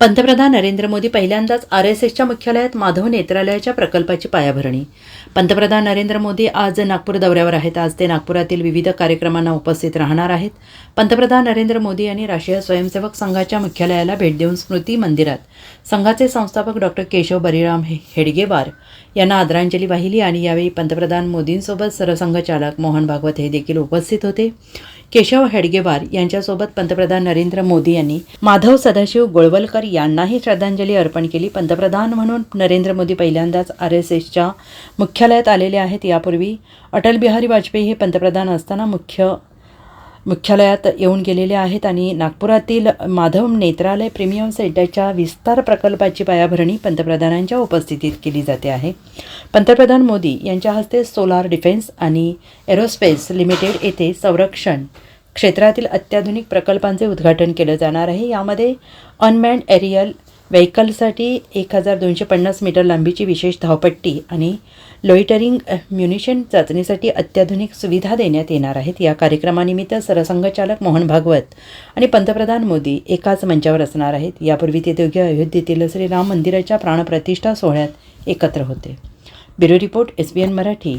पंतप्रधान नरेंद्र मोदी पहिल्यांदाच R S एसच्या मुख्यालयात माधव नेत्रालयाच्या प्रकल्पाची पायाभरणी. पंतप्रधान नरेंद्र मोदी आज नागपूर दौऱ्यावर आहेत. आज ते नागपुरातील विविध कार्यक्रमांना उपस्थित राहणार आहेत. पंतप्रधान नरेंद्र मोदी यांनी राष्ट्रीय स्वयंसेवक संघाच्या मुख्यालयाला भेट देऊन स्मृती मंदिरात संघाचे संस्थापक डॉक्टर केशव बरिराम हे हेडगेवार यांना आदरांजली वाहिली आणि यावेळी पंतप्रधान मोदींसोबत सरसंघचालक मोहन भागवत हे देखील उपस्थित होते. केशव हेडगेवार यांच्यासोबत पंतप्रधान नरेंद्र मोदी यांनी माधव सदाशिव गोळवलकर यांनाही श्रद्धांजली अर्पण केली. पंतप्रधान म्हणून नरेंद्र मोदी पहिल्यांदाच आर एस एसच्या मुख्यालयात आलेले आहेत. यापूर्वी अटल बिहारी वाजपेयी हे पंतप्रधान असताना मुख्य मुख्यालयात येऊन गेलेले आहेत आणि नागपुरातील माधव नेत्रालय प्रीमियम सेंटरच्या विस्तार प्रकल्पाची पायाभरणी पंतप्रधानांच्या उपस्थितीत केली जाते आहे. पंतप्रधान मोदी यांच्या हस्ते सोलार डिफेन्स आणि एरोस्पेस लिमिटेड येथे संरक्षण क्षेत्रातील अत्याधुनिक प्रकल्पांचे उद्घाटन केलं जाणार आहे. यामध्ये अनमॅन्ड एरियल व्हेकलसाठी एक हजार दोनशे पन्नास मीटर लांबीची विशेष धावपट्टी आणि लोइटरिंग म्युनिशन चाचणीसाठी अत्याधुनिक सुविधा देण्यात येणार आहेत. या कार्यक्रमानिमित्त सरसंघचालक मोहन भागवत आणि पंतप्रधान मोदी एकाच मंचावर असणार आहेत. यापूर्वी ते दोघे अयोध्येतील श्रीराम मंदिराच्या प्राणप्रतिष्ठा सोहळ्यात एकत्र होते. Bureau report S B N Marathi.